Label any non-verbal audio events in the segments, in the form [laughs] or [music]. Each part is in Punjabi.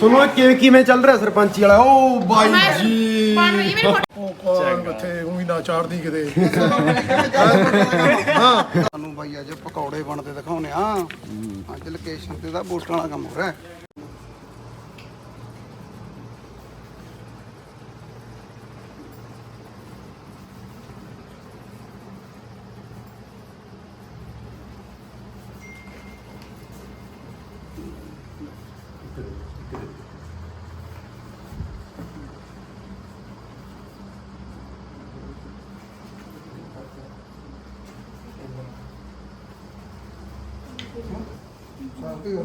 ਸੁਣੋ ਕਿ ਕਿਵੇਂ ਚੱਲ ਰਿਹਾ ਸਰਪੰਚੀ ਵਾਲਾ? ਓ ਬਾਈ ਜੀ। ਹੈ ਉਹ ਕੋਣ ਕਿੱਥੇ ਉਹੀ ਨਾ ਚਾੜਦੀ ਕਿਤੇ। ਤੁਹਾਨੂੰ ਬਾਈ ਅੱਜ ਪਕੌੜੇ ਬਣਦੇ ਦਿਖਾਉਨੇ ਆ। ਅੱਜ ਲੋਕੇਸ਼ਨ ਤੇ ਦਾ ਬੋਟਾਂ ਵਾਲਾ ਕੰਮ ਹੋ ਰਿਹਾ। ਹੈ। ਸਾਥੀ ਹੋ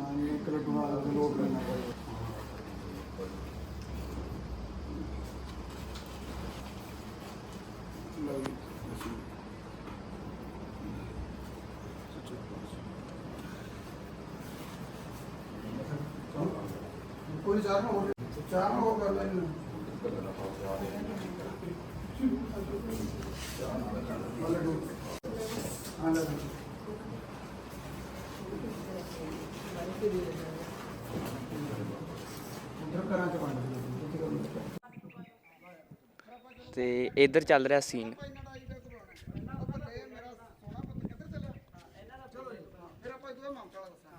ਹਾਂ ਇੱਕ ਲੱਡੂ ਨਾਲ ਲੋਕ ਲੈਣਾ ਕੋਈ ਚਾਰ ਨਾ ਹੋ ਚਾਰ ਨਾ ਹੋ ਕਰ ਲੈਣਾ ਲੱਡੂ ਹਾਂ ਲੱਡੂ ਉਧਰ ਕਰਾਂ ਚ ਵੰਡ ਦਿਓ। ਤੇ ਇੱਧਰ ਚੱਲ ਰਿਹਾ ਸੀਨ ਫਿਰ ਆਪਾਂ ਇਹਦਾ ਮਾਮਲਾ ਦੱਸਾਂ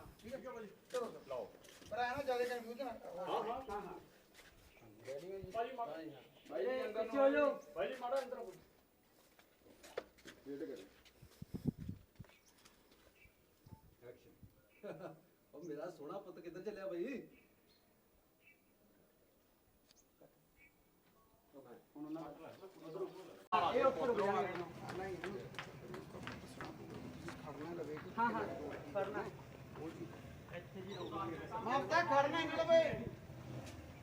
ਹੈ ਹਾਂ ਹਾਂ ਹਾਂ ਓ ਮੇਰਾ ਸੋਹਣਾ ਪੁੱਤ ਕਿੱਧਰ ਚੱਲਿਆ ਬਈ? ਮਾਫਤਾ ਖੜਨਾ ਹੀ ਨਹੀਂ ਲਵੇ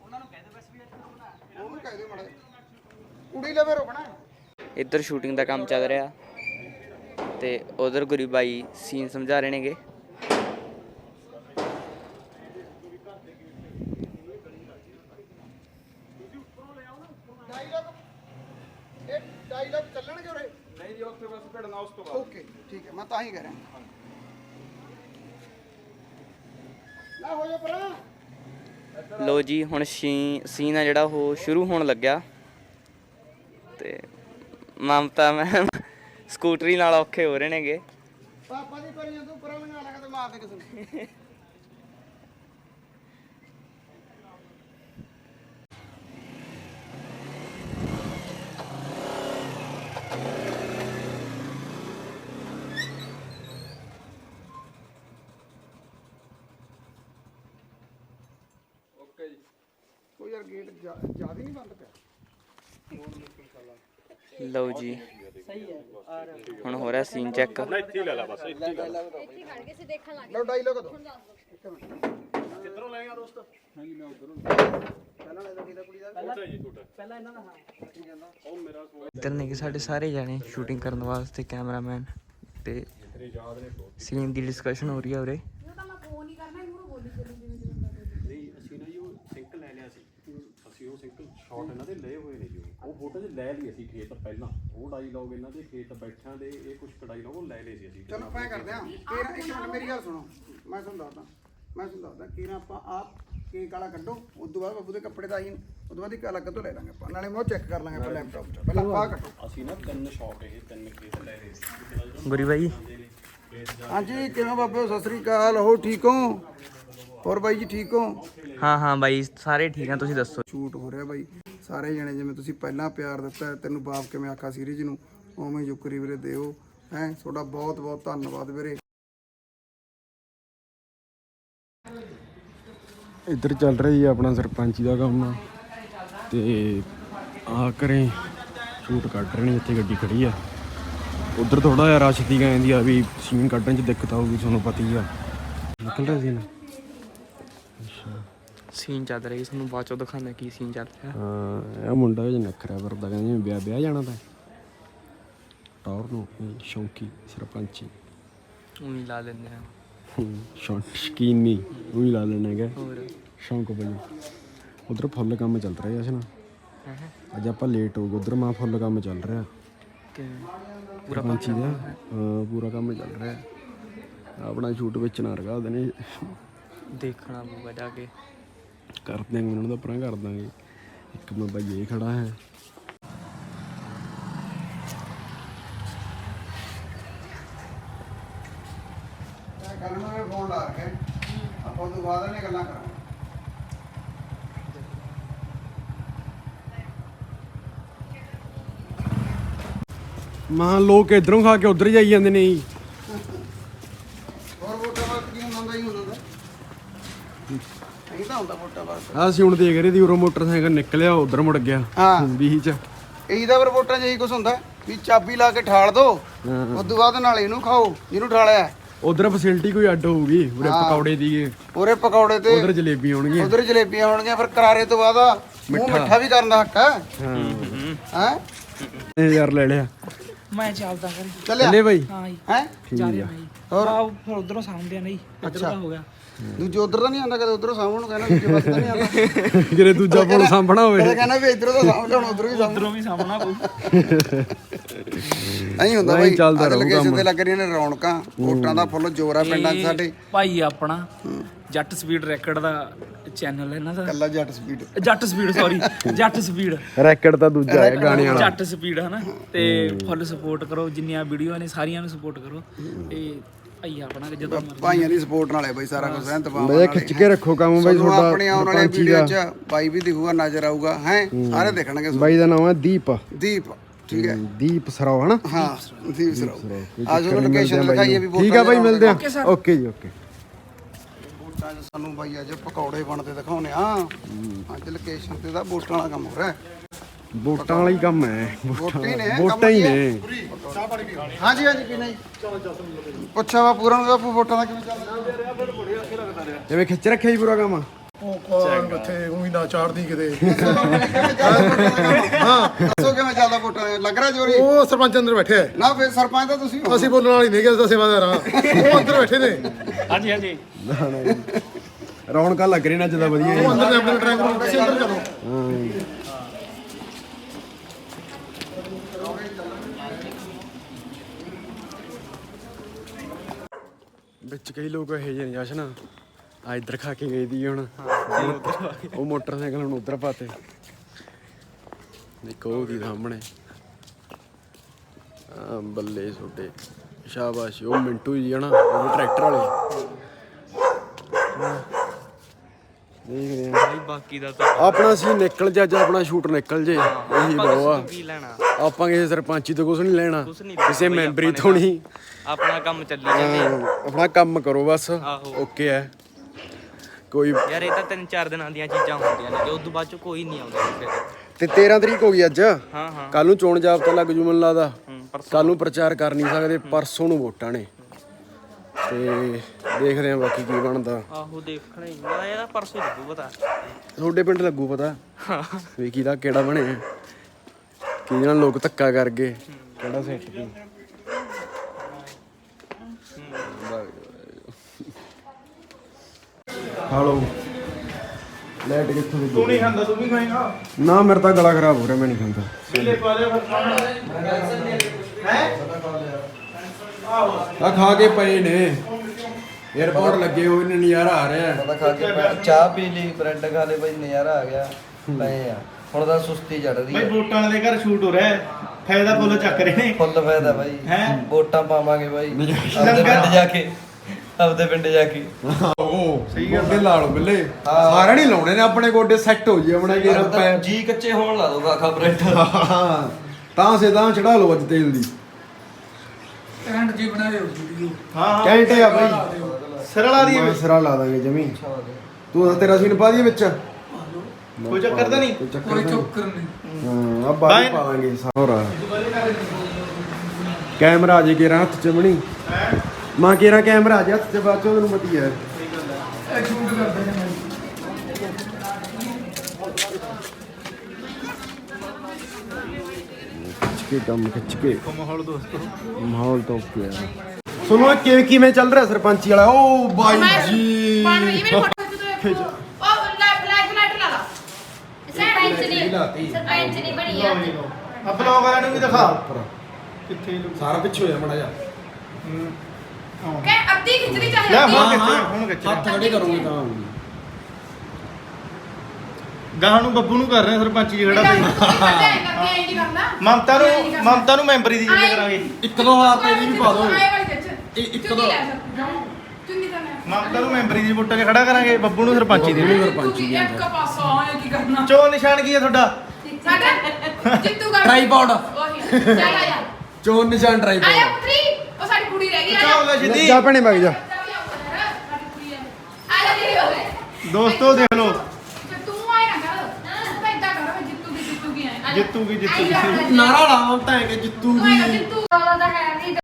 ਉਹਨਾਂ ਨੂੰ ਕਹਿ ਦੇ ਬਸ ਵੀ ਇੱਥੇ ਉਹਨੂੰ ਕਹਿ ਦੇ ਮੜੇ ਕੁੜੀ ਲਵੇ ਰੁਕਣਾ। ਇੱਧਰ ਸ਼ੂਟਿੰਗ ਦਾ ਕੰਮ ਚੱਲ ਰਿਹਾ। ਤੇ ਉਧਰ ਗੁਰੀ ਬਾਈ ਸੀਨ ਸਮਝਾ ਰਹੇ ਨੇਗੇ। ਡਾਇਲੌਗ ਇਹ ਡਾਇਲੌਗ ਚੱਲਣਗੇ ਉਰੇ? ਨਹੀਂ ਜੀ ਉੱਥੇ ਬਸ ਭਿੜਨਾ ਉਸ ਤੋਂ ਬਾਅਦ। ਓਕੇ ਠੀਕ ਹੈ ਮੈਂ ਤਾਂ ਹੀ ਕਹਿ ਰਿਹਾ। ਲੈ ਹੋ ਜਾ ਪਰਾਂ ਲੋ ਜੀ ਹੁਣ ਸੀ ਸੀਨ ਆ ਜਿਹੜਾ ਉਹ ਸ਼ੁਰੂ ਹੋਣ ਲੱਗਿਆ। ਤੇ ਮਮਤਾ ਮੈਂ ਸਕੂਟਰੀ ਨਾਲ ਔਖੇ ਹੋ ਰਹੇ ਨੇਗੇ। ਪਾਪਾ ਦੀ ਪਰੀਆਂ ਤੂੰ ਪਰਾਂ ਲੰਘਾ ਲਗਾ ਤੇ ਮਾਰ ਦੇ ਕਿਸੇ ਨੂੰ। [laughs] ਜੀ। ਕੋਈ ਯਾਰ ਗੇਟ ਜ਼ਿਆਦਾ ਨਹੀਂ ਬੰਦ ਪਿਆ। ਲਓ ਜੀ। ਹੁਣ ਹੋ ਰਿਹਾ ਸੀਨ ਚੈੱਕ ਲਓ ਡਾਇਲੌਗ ਦੋ। ਇੱਧਰ ਨੇ ਕਿ ਸਾਡੇ ਸਾਰੇ ਜਾਣੇ ਸ਼ੂਟਿੰਗ ਕਰਨ ਵਾਸਤੇ ਕੈਮਰਾਮੈਨ ਤੇ ਸੀਨ ਦੀ ਡਿਸਕਸ਼ਨ ਹੋ ਰਹੀ ਹੈ ਉਰੇ ਨਹੀਂ ਅਸੀਂ ਨਾ ਜੀ ਉਹ ਸਿੰਕ ਲੈ ਲਿਆ ਸੀ ਅਸੀਂ ਉਹ ਸਿੰਕ ਸ਼ਾਟ ਇਹਨਾਂ ਦੇ ਲਏ ਹੋਏ ਨੇ ਜੀ। ਉਹ। ਉਹ ਫੋਟੋ 'ਚ ਲੈ ਲਈ ਅਸੀਂ ਖੇਤ ਪਹਿਲਾਂ। ਉਹ ਡਾਇਲੌਗ ਇਹਨਾਂ ਦੇ ਖੇਤ ਬੈਠਿਆਂ ਦੇ ਇਹ ਕੁਝ ਡਾਇਲੌਗ ਉਹ ਲੈ ਲਏ ਸੀ ਅਸੀਂ। ਚਲੋ ਆਪਾਂ ਇਹ ਕਰਦੇ ਹਾਂ। ਕੇਰਾ ਇੱਕ ਮਿੰਟ ਮੇਰੀ ਗੱਲ ਸੁਣੋ। ਮੈਂ ਤੁਹਾਨੂੰ ਦੱਸਦਾ। ਮੈਂ ਤੁਹਾਨੂੰ ਦੱਸਦਾ ਕੇਰਾ ਆਪਾਂ ਆਪ ਕੇਕ ਵਾਲਾ ਕੱਢੋ ਉਸ ਤੋਂ ਬਾਅਦ ਬੱਬੂ ਦੇ ਕੱਪੜੇ ਦਾ ਆਈ ਉਸ ਤੋਂ ਬਾਅਦ ਇੱਕ ਅਲੱਗ ਤੋਂ ਲੈ ਲਾਂਗੇ ਆਪਾਂ। ਨਾਲੇ ਮੈਂ ਚੈੱਕ ਕਰ ਲਾਂਗੇ ਆਪਾਂ ਲੈਪਟਾਪ 'ਚ। ਪਹਿਲਾਂ ਆਪਾਂ ਆਹ ਕੱਢੋ। ਅਸੀਂ ਨਾ ਤਿੰਨ ਸ਼ਾਟ ਇਹ ਤਿੰਨ ਖੇਤ ਲੈ ਲਏ ਸੀ। ਗੁਰੀ ਬਾਈ। ਹਾਂਜੀ ਕਿਵੇਂ ਬਾਬੇ? ਸਤਿ ਸ੍ਰੀ ਅਕਾਲ। ਹੋ ਠੀਕ ਹੋ? ਹੋਰ ਬਾਈ ਜੀ ਠੀਕ ਹੋ? ਹਾਂ ਹਾਂ ਬਾਈ ਸਾਰੇ ਠੀਕ ਆ ਤੁਸੀਂ ਦੱਸੋ? ਸ਼ੂਟ ਹੋ ਰਿਹਾ ਬਾਈ। ਸਾਰੇ ਜਣੇ ਜਿਵੇਂ ਤੁਸੀਂ ਪਹਿਲਾਂ ਪਿਆਰ ਦਿੱਤਾ ਤੈਨੂੰ ਬਾਪ ਕਿਵੇਂ ਆਖਾ ਸੀਰੀਜ਼ ਨੂੰ? ਉਵੇਂ ਜੁਕਰੀ ਵੀਰੇ ਦਿਓ ਹੈ? ਤੁਹਾਡਾ ਬਹੁਤ ਬਹੁਤ ਧੰਨਵਾਦ ਵੀਰੇ। ਇੱਧਰ ਚੱਲ ਰਿਹਾ ਜੀ ਆਪਣਾ ਸਰਪੰਚੀ ਦਾ ਕੰਮ। ਤੇ ਆ ਕਰੇ ਸ਼ੂਟ ਕੱਢ ਰਹੇ ਨੇ ਇੱਥੇ ਗੱਡੀ ਖੜੀ ਆ। ਉਧਰ ਥੋੜਾ ਜਿਹਾ ਰਸ਼ ਦੀ ਕਹਿੰਦੀ ਆ ਵੀ ਸੀਨ ਕੱਢਣ ਚ ਦਿੱਕਤ ਆਊਗੀ ਤੁਹਾਨੂੰ ਪਤਾ ਹੀ ਆ। ਨਿਕਲ ਰਿਹਾ ਸੀ ਨਾ? ਸੀਨ ਚੱਲ ਰਹੀ ਤੁਹਾਨੂੰ ਬਾਅਦ ਚੋਂ ਦਿਖਾਉਂਦਾ ਕੀ ਸੀਨ ਚੱਲ ਰਿਹਾ। ਹਾਂ ਇਹ ਮੁੰਡਾ ਜਿਹਾ ਨਖਰਾ ਵਰਦਾ ਕਹਿੰਦੇ ਜਿਵੇਂ ਵਿਆਹ ਵਿਆਹ ਜਾਣਾ ਤਾਂ। ਟੌਰ ਨੂੰ ਇਹ ਸ਼ੌਂਕੀ ਸਰਪੰਚੀ। ਉਹੀ ਲਾ ਲੈਂਦੇ ਆ। ਸ਼ੌਂਕ ਸ਼ਕੀਨ ਨਹੀਂ ਉਹ ਹੀ ਲਾ ਲੈਣਾ ਹੈਗਾ। ਹੋਰ? ਸ਼ੌਂਕ ਬਈ ਉਧਰ ਫੁੱਲ ਕੰਮ ਚੱਲ ਰਿਹਾ ਜਸ਼ਨ ਹਾਂ ਹਾਂ। ਅੱਜ ਆਪਾਂ ਲੇਟ ਹੋ ਗਏ ਉਧਰ ਮਾ ਫੁੱਲ ਕੰਮ ਚੱਲ ਰਿਹਾ। ਕਿਵੇਂ? ਪੂਰਾ ਪੰਛੀ ਦਾ? ਹਾਂ ਪੂਰਾ ਕੰਮ ਚੱਲ ਰਿਹਾ। ਆਪਣਾ ਸ਼ੂਟ ਵਿੱਚ ਨਾ ਰਗਾ ਉਹਦੇ ਨੇ। ਦੇਖਣਾ ਪਊਗਾ ਜਾ ਕੇ। ਕਰ ਦਿਆਂਗੇ ਉਹਨਾਂ ਦਾ ਪਰਾਂ ਕਰ ਦਾਂਗੇ। ਇੱਕ ਮੈਂ ਬਾਈ ਇਹ ਖੜਾ ਹੈ। ਕੱਲ ਨੂੰ ਮੈਂ ਫੋਨ ਲਾ ਕੇ ਆਪਾਂ ਉਹ ਤੋਂ ਬਾਅਦ ਨੇ ਗੱਲਾਂ ਕਰਾਂਗੇ। ਮਾਂ ਲੋਕ ਇਧਰੋਂ ਖਾ ਕੇ ਉਧਰ ਜਾਈ ਜਾਂਦੇ ਨੇ ਜੀ ਹੋਰ ਵੋਟਾਂ ਵਾਸਤੇ ਕੀ ਹੁੰਦਾ ਹੀ ਹੁੰਦਾ ਅਸੀਂ ਹੁਣ ਦੇਖ ਰਹੇ ਦੀ ਉਰੋਂ ਮੋਟਰਸਾਈਕਲ ਨਿਕਲਿਆ ਉਧਰ ਮੁੜ ਗਿਆ। ਹਾਂ। ਵੀਹ ਚ। ਇਹਦਾ ਫਿਰ ਵੋਟਾਂ 'ਚ ਇਹੀ ਕੁਝ ਹੁੰਦਾ ਵੀ ਚਾਬੀ ਲਾ ਕੇ ਠਾਲ ਦੋ। ਉਸ ਤੋਂ ਬਾਅਦ ਨਾਲ ਇਹਨੂੰ ਖਾਓ ਜਿਹਨੂੰ ਠਾਲਿਆ। ਉਧਰ ਫੈਸਿਲਿਟੀ ਕੋਈ ਅੱਡ ਹੋਊਗੀ ਉਰੇ। ਪਕੌੜੇ ਦੀਏ ਉਹਰੇ ਪਕੌੜੇ ਤੇ ਉਧਰ ਜਲੇਬੀ ਹੋਣਗੀਆਂ। ਉਧਰ ਜਲੇਬੀਆਂ ਹੋਣਗੀਆਂ ਫਿਰ ਕਰਾਰੇ ਤੋਂ ਬਾਅਦ ਆ ਮੂੰਹ ਮਿੱਠਾ। ਵੀ ਕਰਨ ਦਾ ਹੱਕ ਹੈ। ਹਾਂ। ਹੈ? ਇਹ ਯਾਰ ਲੈ ਲਿਆ। ਮੈਂ ਚੱਲਦਾ ਕਰ ਚੱਲਿਆ? ਚੱਲੇ ਬਾਈ? ਹਾਂ ਜੀ। ਹੈ? ਠੀਕ ਆ। ਹੋਰ? ਆਹ ਫਿਰ ਉਧਰੋਂ ਸਾਹਮਣੇ ਆ ਨਹੀਂ ਇੱਧਰ ਅੱਛਾ। ਦਾ ਹੋ ਗਿਆ। ਦੂਜੇ ਉਧਰ ਤਾਂ ਨਹੀਂ ਆਉਂਦਾ ਕਦੇ ਉਧਰੋਂ ਸਾਹਮਣੇ ਨੂੰ ਕਹਿੰਦਾ ਦੂਜੇ ਪਾਸੇ ਤਾਂ ਨਹੀਂ ਆਉਂਦਾ। [laughs] ਕਿਰੇ ਦੂਜਾ ਪੁਲ ਸਾਂਭਣਾ ਕਦੇ ਹੋਵੇ। ਕਹਿੰਦਾ ਵੀ ਇਧਰੋਂ ਤਾਂ ਸਾਹਮਣੇ ਹੁਣ ਉਧਰੋਂ ਵੀ ਸਾਹਮਣੇ। ਉਧਰੋਂ ਵੀ ਸਾਹਮਣਾ ਪਊ ਨਹੀਂ ਹੁੰਦਾ ਬਾਈ ਚੱਲਦਾ ਅੱਜ ਰਹੂ ਕੰਮ। ਤੇ ਲੱਗ ਰਹੀਆਂ ਨੇ ਰੌਣਕਾਂ ਵੋਟਾਂ ਦਾ ਫੁੱਲ ਜ਼ੋਰ ਆ ਪਿੰਡਾਂ 'ਚ ਸਾਡੇ। ਭਾਈ ਆਪਣਾ ਜੱਟ ਸਪੀਡ ਰੈਕਡ ਦਾ ਚੈਨਲ ਹੈ ਇਹਨਾਂ ਦਾ ਕੱਲਾ Jatt speed. Jatt speed sorry Jatt speed. Ranked ਤਾਂ ਦੂਜਾ ਹੈ ਗਾਣੇ ਵਾਲਾ ਜੱਟ ਸਪੀਡ ਹਨਾ ਤੇ ਫੁੱਲ ਸਪੋਰਟ ਕਰੋ ਜਿੰਨੀਆਂ ਵੀਡੀਓ ਨੇ ਸਾਰੀਆਂ ਨੂੰ ਸਪੋਰਟ ਕਰੋ। ਤੇ ਭਾਈ ਆਪਣਾ ਜਦੋਂ ਮਰਜ਼ੀ ਭਾਈਆਂ ਦੀ ਸਪੋਰਟ ਨਾਲ ਹੈ ਬਾਈ ਸਾਰਾ ਕੁਝ ਐਂ ਤਪਾਵਾਂ ਮੈਂ ਖਿੱਚ ਕੇ ਰੱਖੋ ਕੰਮ ਬਾਈ ਤੁਹਾਡਾ ਆਪਣੇ ਆਉਣ ਵਾਲੇ ਵੀਡੀਓ 'ਚ ਬਾਈ ਵੀ ਦਿਖੂਗਾ ਨਜ਼ਰ ਆਊਗਾ ਹੈ? ਸਾਰੇ ਦੇਖਣਗੇ ਬਾਈ ਦਾ ਨਾਮ ਹੈ ਦੀਪ। ਦੀਪ ਠੀਕ ਹੈ। ਦੀਪ ਸਰਾਓ ਹਨਾ? ਹਾਂ ਦੀਪ ਸਰਾਓ। ਕੋਈ ਆ ਚੱਕਰ ਜੋ ਨੀ, ਲੋਕੇਸ਼ਨ ਹੈ ਬਾਈ ਵੀ। ਠੀਕ ਆ ਬਾਈ ਮਿਲਦੇ ਆ. ਓਕੇ ਜੀ ਓਕੇ। ਵੋਟਾਂ 'ਚ ਸਾਨੂੰ ਬਾਈ ਅੱਜ ਪਕੌੜੇ ਬਣਦੇ ਦਿਖਾਉਣੇ ਆ। ਅੱਜ ਲੋਕੇਸ਼ਨ ਤੇ ਦਾ ਵੋਟਾਂ ਵਾਲਾ ਕੰਮ ਹੋ ਰਿਹਾ। ਹੈ। ਵੋਟਾਂ ਵਾਲਾ ਹੀ ਕੰਮ ਹੈ। ਵੋਟਾਂ ਹੀ ਨੇ ਵੋਟਾਂ ਹੀ? ਨੇ। ਹਾਂਜੀ ਹਾਂਜੀ ਪੀਣਾ ਜੀ ਪੁੱਛਿਆ ਵਾ ਪੂਰਨ ਦਾ ਵੋਟਾਂ ਦਾ ਕਿਵੇਂ ਚੱਲਦਾ? ਜਿਵੇਂ ਖਿੱਚ ਰੱਖਿਆ ਜੀ ਪੂਰਾ ਕੰਮ। ਉਹ ਕੋਣ ਕਿੱਥੇ ਉਹੀ ਨਾ ਚਾੜਦੀ ਕਿਤੇ। [laughs] ਹਾਂ ਦੱਸੋ ਕਿਵੇਂ ਚੱਲਦਾ ਵੋਟਾਂ ਦਾ? ਲੱਗ ਰਿਹਾ ਜੋਰੀ ਉਹ ਸਰਪੰਚ ਅੰਦਰ ਬੈਠੇ ਆ। ਨਾ ਫਿਰ ਸਰਪੰਚ ਤਾਂ ਤੁਸੀਂ ਹੋ। ਅਸੀਂ ਬੋਲਣ ਵਾਲੀ ਨਹੀਂ ਕਿ ਸੇਵਾਦਾਰ ਆ। ਉਹ ਅੰਦਰ ਬੈਠੇ ਨੇ। ਹਾਂਜੀ ਹਾਂਜੀ। ਰੌਣਕਾਂ ਲੱਗ ਰਹੀਆਂ ਅੱਜ ਦਾ ਵਧੀਆ ਜੀ। ਉਹ ਅੰਦਰ ਨੇ ਆਪਣੇ ਡਰਾਈਵਰ ਨੂੰ ਤੁਸੀਂ ਅੰਦਰ ਚਲੋ। ਵਿੱਚ ਕਈ ਲੋਕ ਇਹ ਜਿਹੇ ਨੇ ਜਸ਼ਨ ਆ ਇੱਧਰ ਖਾ ਕੇ ਗਏ ਦੀ ਹੁਣ। ਉਹ ਮੋਟਰਸਾਈਕਲ ਹੁਣ ਉਧਰ ਪਾਤੇ। ਦੇਖੋ ਉਹਦੀ ਸਾਹਮਣੇ। ਆ ਬੱਲੇ ਛੋਟੇ ਸ਼ਾਬਾਸ਼ ਉਹ ਮਿੰਟੂ ਜੀ ਹਨਾ ਉਹ ਟਰੈਕਟਰ ਵਾਲੇ। ਦੇਖਦੇ ਆ ਭਾਈ ਬਾਕੀ ਦਾ ਤਾਂ ਆਪਣਾ ਸੀ ਨਿਕਲ ਜਾ ਜਾਂ ਆਪਣਾ ਸ਼ੂਟ ਨਿਕਲ ਜੇ। ਇਹੀ ਆ। ਕੀ ਲੈਣਾ। ਆਪਾਂ ਕਿਸੇ ਸਰਪੰਚੀ ਤੋਂ ਕੁਝ ਨਹੀਂ ਲੈਣਾ। ਕੁਛ ਨਹੀਂ ਕਿਸੇ ਬਈ ਮੈਂਬਰੀ ਤੋਂ ਨਹੀਂ। ਆਪਣਾ ਕੰਮ ਚੱਲੀ ਜਾਂਦੇ ਹਾਂ, ਆਪਣਾ ਕੰਮ ਕਰੋ ਬਸ। ਆਹੋ। ਓਕੇ ਹੈ ਕੋਈ ਯਾਰ ਇਹ ਤਾਂ ਤਿੰਨ ਚਾਰ ਦਿਨਾਂ ਦੀਆਂ ਚੀਜ਼ਾਂ ਹੁੰਦੀਆਂ ਨੇ ਤੋਂ ਬਾਅਦ ਚ ਕੋਈ ਨਹੀਂ ਆਉਂਦਾ ਕਿਸੇ ਤੇ 13 ਤਰੀਕ ਹੋ ਗਈ ਅੱਜ? ਹਾਂ ਹਾਂ। ਕੱਲ ਨੂੰ ਚੋਣ ਜਾਬਤਾ ਲੱਗ ਜੂ ਮੈਨੂੰ ਲੱਗਦਾ। ਕੱਲ ਨੂੰ ਪ੍ਰਚਾਰ ਕਰ ਨਹੀਂ ਸਕਦੇ ਪਰਸੋਂ ਨੂੰ ਵੋਟਾਂ ਨੇ। ਤੇ ਦੇਖਦੇ ਆਂ ਬਾਕੀ ਕੀ ਬਣਦਾ। ਆਹੋ ਦੇਖਣਾ ਹੀ ਮੈਂ ਇਹਦਾ ਪਰਸੋਂ ਹੀ ਲੱਗੂ ਪਤਾ। ਤੁਹਾਡੇ ਪਿੰਡ ਲੱਗੂ ਪਤਾ। ਵੀ ਕਿਹਦਾ ਕਿਹੜਾ ਬਣਿਆ ਕੀ ਨਾਲ ਲੋਕ ਧੱਕਾ ਕਰ ਗਏ। ਕਿਹੜਾ ਸੈੱਟ ਕੀ ਹਾਲੋ। ਲੈਟ ਕਿੱਥੋਂ ਦੀ ਤੂੰ ਨਹੀਂ ਖਾਂਦਾ ਤੂੰ ਵੀ ਖਾਏਗਾ ਨਾ ਮੇਰਾ ਤਾਂ ਗਲਾ ਖਰਾਬ ਹੋ ਰਿਹਾ ਮੈਂ ਨਹੀਂ ਖਾਂਦਾ। ਆ ਖਾ ਕੇ ਪਏ ਨੇ। 에어ਪੋਰਟ ਲੱਗੇ ਹੋਏ ਨੇ ਨਜ਼ਾਰਾ ਆ ਰਿਹਾ। ਪਤਾ ਖਾ ਕੇ ਪੈ- ਚਾਹ ਪੀ ਲਈ ਬ੍ਰੈਡ ਖਾ ਲਏ ਬਈ ਨਜ਼ਾਰਾ ਆ ਗਿਆ। ਪਏ ਆ। ਹੁਣ ਤਾਂ ਸੁਸਤੀ ਚੜ ਰਹੀ ਬਈ ਹੈ ਵੋਟਾਂ ਵਾਲੇ ਘਰ ਸ਼ੂਟ ਹੋ ਰਿਹਾ। ਹੈ ਫਾਇਦਾ ਫੁੱਲ ਚੱਕ ਰਹੇ ਨੇ। ਫੁੱਲ ਫਾਇਦਾ ਬਾਈ। ਹੈਂ? ਵੋਟਾਂ ਪਾਵਾਂਗੇ ਬਾਈ। ਆਪਦੇ ਪਿੰਡ ਜਾ ਕੇ। ਆਪਦੇ ਪਿੰਡ ਜਾ ਕੇ। ਉਹ ਗੋਡੇ ਲਾ ਲਓ ਬੱਲੇ। ਸਾਰਿਆਂ ਨਹੀਂ ਲਾਉਣੇ ਨੇ ਆਪਣੇ ਗੋਡੇ ਸੈੱਟ ਹੋ ਜੀ ਆਪਣਾ ਗੇਰਾ ਪੈ ਜੀ ਕੱਚੇ ਹੋਣ ਲਾ ਦੋ ਬ੍ਰੈਡ ਹਾਂ, ਤਾਂ ਸੇ ਤਾਂ ਚੜਾ ਲਓ ਅੱਜ ਤੇਲ ਦੀ। ਐਂਡ ਜੀ ਬਣਾ ਦਿਓ ਵੀਡੀਓ ਹਾਂ। ਕੈਂਟੇ ਆ ਬਾਈ। ਸਰਲਾ ਦੀ ਮੈਂ ਸਿਰਾ ਲਾ ਦਾਂਗੇ ਜਮੀ। ਤੂੰ ਤਾਂ ਤੇਰਾ ਸੀਨ ਪਾ ਦਈਏ ਵਿੱਚ। ਕੋਈ ਚੱਕਰ ਤਾਂ ਨਹੀਂ? ਕੋਈ ਚੱਕਰ ਕੋਈ ਨਹੀਂ। ਚੱਕਰ ਨਹੀਂ। ਹਾਂ ਆ ਬਾਈ ਪਾ ਦਾਂਗੇ ਸਾਰਾ। ਕੈਮਰਾ ਜੇ ਕੇਰਾ ਹੱਥ ਚ ਬਣੀ। ਮਾਂ ਕੇਰਾ ਕੈਮਰਾ ਜੇ ਹੱਥ ਚ ਬਾਅਦ ਚ ਮਤੀ ਹੈ ਇਹ ਸ਼ੂਟ ਕਰਦੇ ਕੇ ਕੰਮ ਖਿੱਚ ਕੇ। ਮਾਹੌਲ ਦੋਸਤੋ। ਮਾਹੌਲ ਤਾਂ ਓਕੇ ਆ। ਸੁਣੋ ਕਿ ਕਿਵੇਂ ਚੱਲ ਰਿਹਾ ਸਰਪੰਚੀ ਵਾਲਾ? ਓ ਬਾਈ ਜੀ। ਪਾਣ ਮੇਰੀ ਫੋਟੋ ਖਿੱਚ ਦੋ ਉਹ ਬਲੈਕ ਲਾਈਟ ਲਾ ਲਾ। ਸਰਪੰਚ ਨਹੀਂ ਸਰਪੰਚ ਨਹੀਂ ਬਣੀ ਆ। ਆ ਬਲੌਗ ਵਾਲਿਆਂ ਨੂੰ ਵੀ ਦਿਖਾ। ਕਿੱਥੇ ਸਾਰਾ ਪਿੱਛੇ ਹੋ ਜਾ ਮੜਾ ਜਾ ਕਿ ਅੱਧੀ ਖਿੱਚਣੀ ਚਾਹੀਦੀ ਲੈ ਅੱਧੀ ਹੁਣ ਕਿੱਥੇ ਹੁਣ ਕਿੱਥੇ ਹੱਥ ਖੜੇ ਕਰੋਗੇ ਤਾਂ। ਗਾਹਾਂ ਨੂੰ ਬੱਬੂ ਨੂੰ ਕਰ ਰਹੇ ਸਰਪੰਚ ਜੀ ਖੜਾ ਤੂੰ। ਨਹੀਂ ਮਮਤਾ ਨਹੀਂ ਨੂੰ। ਮਮਤਾ ਨੂੰ ਮੈਂਬਰੀ ਦੀ ਜਿੰਨੇ ਆਏਂ। ਕਰਾਂਗੇ। ਇੱਕ ਦੋ ਹਜ਼ਾਰ ਰੁਪਏ ਦੀ ਵੀ ਪਾ ਦਿਓ। ਇਹ ਇੱਕ ਦੋ- ਚੁੰਨੀ ਤਾਂ ਮਮਤਾ ਨੂੰ ਮੈਂਬਰੀ ਦੀ ਵੋਟਾਂ 'ਚ ਖੜਾ ਕਰਾਂਗੇ ਬੱਬੂ ਨੂੰ ਸਰਪੰਚੀ ਦੀ ਬੱਬੂ ਨੂੰ ਸਰਪੰਚੀ ਦੀ ਇੱਕ ਪਾਸਾ ਆਏ ਕੀ ਕਰਨਾ? ਚੋਣ ਨਿਸ਼ਾਨ ਕੀ ਹੈ ਤੁਹਾਡਾ? ਸਾਡਾ? ਜਿੱਤੂਗਾ ਟ੍ਰਾਈਪੋਡ ਉਹੀ ਚੱਲ ਆ ਜਾ। ਚੋਣ ਨਿਸ਼ਾਨ ਆ ਜਾ ਟ੍ਰਾਈਪੋਡ ਪੁੱਤਰੀ ਉਹ ਸਾਡੀ ਕੁੜੀ ਰਹਿ ਗਈ ਆ ਜਾ। ਸਿੱਧੀ ਜਾ ਭੈਣੇ ਵਗ ਜਾ। ਸਾਡੀ ਕੁੜੀ ਆ। ਆ ਜਾ ਜੀ ਹੋਵੇ ਦੋਸਤੋ ਦੇਖ ਲਓ ਤੇ ਤੂੰ ਆਏ ਨਾ ਕਰ ਤੂੰ ਤਾਂ ਏਦਾਂ ਕਰ ਵੀ ਜਿੱਤੂਗੀ ਜਿੱਤੂਗੀ। ਨਾਰਾ ਲਾਵਾਂ ਤਾਂ ਕਿ ਜਿੱਤੂਗੀ ਜਿੱਤੂ ਵਾਲਾ ਤਾਂ ਹੈ ਨਹੀਂ